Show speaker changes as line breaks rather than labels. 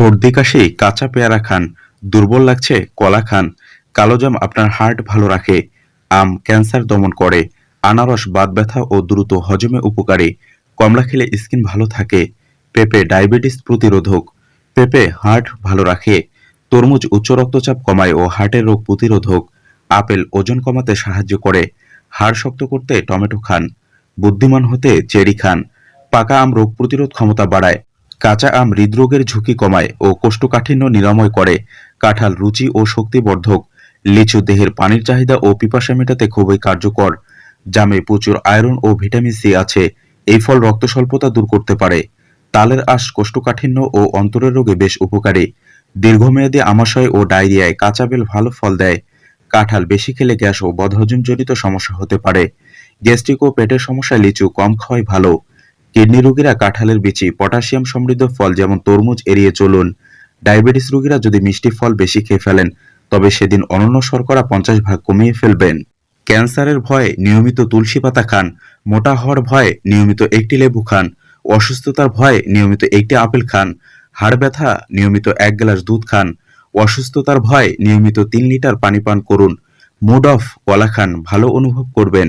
সর্দি, কাশি, কাঁচা পেয়ারা খান, দুর্বল লাগছে, কলা খান কালোজাম আপনার হার্ট ভালো রাখে, আম, ক্যান্সার দমন করে, আনারস বাত ব্যথা ও দ্রুত হজমে উপকারী, কমলা খেলে স্কিন ভালো থাকে, পেঁপে ডায়াবেটিস প্রতিরোধক, পেঁপে হার্ট ভালো রাখে, তরমুজ উচ্চ রক্তচাপ কমায় ও হার্টের রোগ প্রতিরোধক, আপেল ওজন কমাতে সাহায্য করে, হাড় শক্ত করতে টমেটো খান, বুদ্ধিমান হতে চেরি খান, পাকা আম রোগ প্রতিরোধ ক্ষমতা বাড়ায় কাঁচা আম হৃদরোগের ঝুঁকি কমায় ও কোষ্ঠকাঠিন্য নিরাময় করে। কাঁঠাল রুচি ও শক্তিবর্ধক। লিচু দেহের পানির চাহিদা ও পিপাসা মেটাতে খুবই কার্যকর। জামে প্রচুর আয়রন ও ভিটামিন সি আছে। এই ফল রক্ত স্বল্পতা দূর করতে পারে। তালের আঁশ কোষ্ঠকাঠিন্য ও অন্তরের রোগে বেশ উপকারী। দীর্ঘমেয়াদী আমাশয় ও ডায়রিয়ায় কাঁচা বেল ভালো ফল দেয়। কাঁঠাল বেশি খেলে গ্যাস ও বদহজমজনিত সমস্যা হতে পারে। গ্যাস্ট্রিক ও পেটের সমস্যায় লিচু কম খাওয়াই ভালো। কিডনি রোগীরা কাঁঠালের বিচি, পটাশিয়াম সমৃদ্ধ ফল যেমন তরমুজ এড়িয়ে চলুন। ডায়াবেটিস রোগীরা যদি মিষ্টি ফল বেশি খেয়ে ফেলেন, তবে সেদিন অনন্য শর্করা পঞ্চাশ ভাগ কমিয়ে ফেলবেন। ক্যান্সারের ভয়ে নিয়মিত তুলসী পাতা খান, মোটা হওয়ার ভয়ে নিয়মিত একটি লেবু খান, অসুস্থতার ভয়ে নিয়মিত একটি আপেল খান, হাড় ব্যথা নিয়মিত এক গ্লাস দুধ খান, অসুস্থতার ভয়ে নিয়মিত তিন লিটার পানি পান করুন, মুড অফ কলা খান, ভালো অনুভব করবেন।